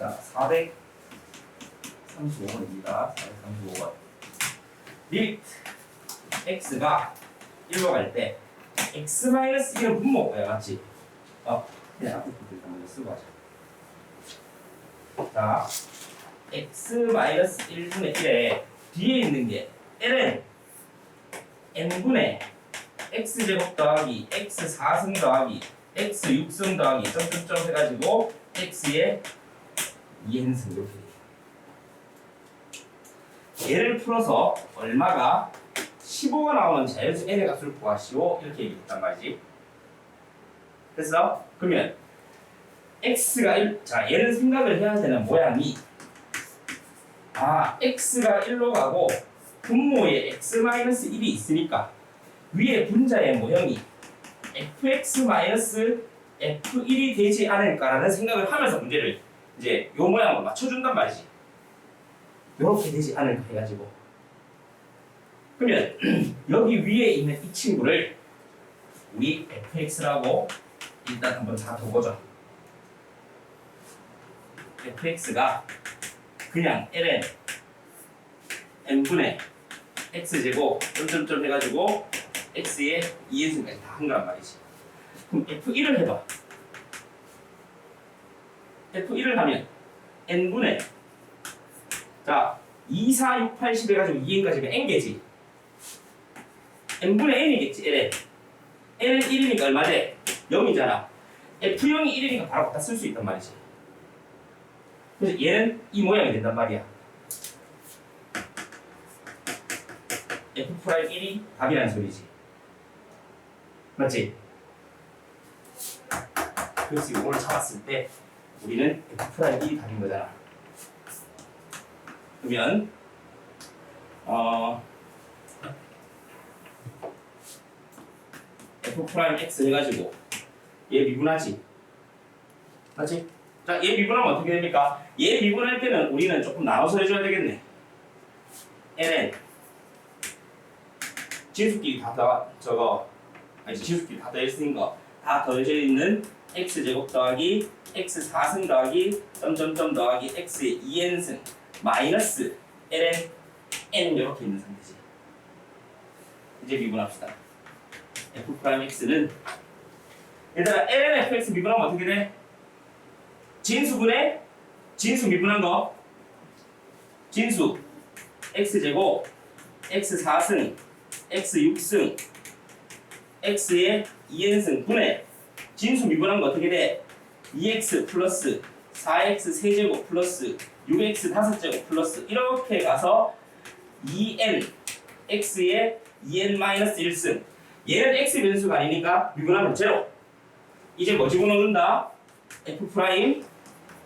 자, 435번입니다. 435번. 립 x가 1로 갈 때 x-1은 분모야 맞지? 어, 그냥 앞에 때 먼저 쓰고 하자. 자, x-1분의 1에 뒤에 있는 게 ln n분의 x제곱 더하기 x4승 더하기 x6승 더하기 점점점 해가지고 x의 2n승 돼요. 얘를 풀어서 얼마가 15가 나오는 자연수 n의 값을 구하시오 이렇게 얘기했단 말이지 됐어? 그러면 x가 1, 자 얘는 생각을 해야 되는 모양이 아 x가 1로 가고 분모에 x-1이 있으니까 위에 분자의 모형이 fx-f1이 되지 않을까라는 생각을 하면서 문제를 이제 요 모양으로 맞춰준단 말이지. 이렇게 되지 않을까 해가지고. 그러면 여기 위에 있는 이 친구를 우리 fx라고 일단 한번 잡아보죠 fx가 그냥 ln n분의 x제곱 점점점 해가지고 x의 2인승까지 다 한 거란 말이지. 그럼 f1을 해봐 f1을 하면 n분의 자 2, 4, 6, 8, 10 해가지고 2n까지 하면 n개지. N분의 n이겠지 ln n은 1이니까 얼마 돼? 0이잖아. F0이 1이니까 바로 갖다 쓸 수 있단 말이지. 그래서 얘는 이 모양이 된단 말이야. F'1이 답이라는 소리지. 맞지? 그래서 이걸 잡았을 때 우리는 f'1이 답인 거잖아 그러면 어 f'(x) 해가지고 얘 미분하지? 맞지? 자, 얘 미분하면 어떻게 됩니까? 얘 미분할 때는 우리는 조금 나눠서 해줘야 되겠네. Ln. 진수끼리 다 더, 저거 아니 진수끼리 다 더했으니까 다 더해져 있는 x 제곱 더하기 x 4승 더하기 점점점 더하기 x의 2n승 마이너스 ln n 이렇게 있는 상태지. 이제 미분합시다. f 프라임 x는 얘들아 ln fx 미분하면 어떻게 돼? 진수분의 진수 미분한 거 진수 x 제곱 x 4승 x 6승 x의 2n승 분의 진수 미분한 거 어떻게 돼? 2x 플러스 4x 세제곱 플러스 6x 5제곱 플러스 이렇게 가서 2n x의 2n 마이너스 1승 얘는 x 변수가 아니니까 미분하면 제로 이제 뭐 집어넣는다? f 프라임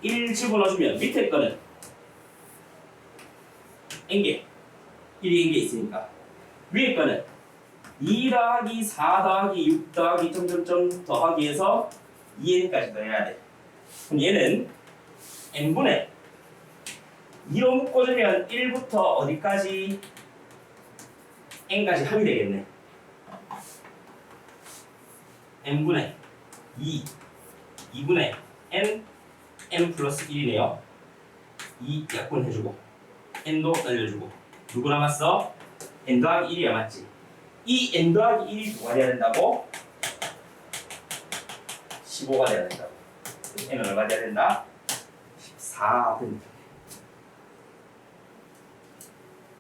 1 집어넣어주면 밑에 거는 n개 1이 n개 있으니까 위에 거는 2 더하기 4 더하기 6 더하기 점점점 더하기 해서 2n까지 더해야 돼. 그럼 얘는 n분의 2로 묶어주면 1부터 어디까지 n까지 합이 되겠네. n분의 2, 2분의 n, n 플러스 1이네요. 2 약분해주고 n도 날려주고 누구 남았어? n 더하기 1이야 맞지? 이 n 더하기 1이 뭐가 돼야 된다고? 15가 돼야 된다고. n은 얼마 돼야 된다? 14 된다.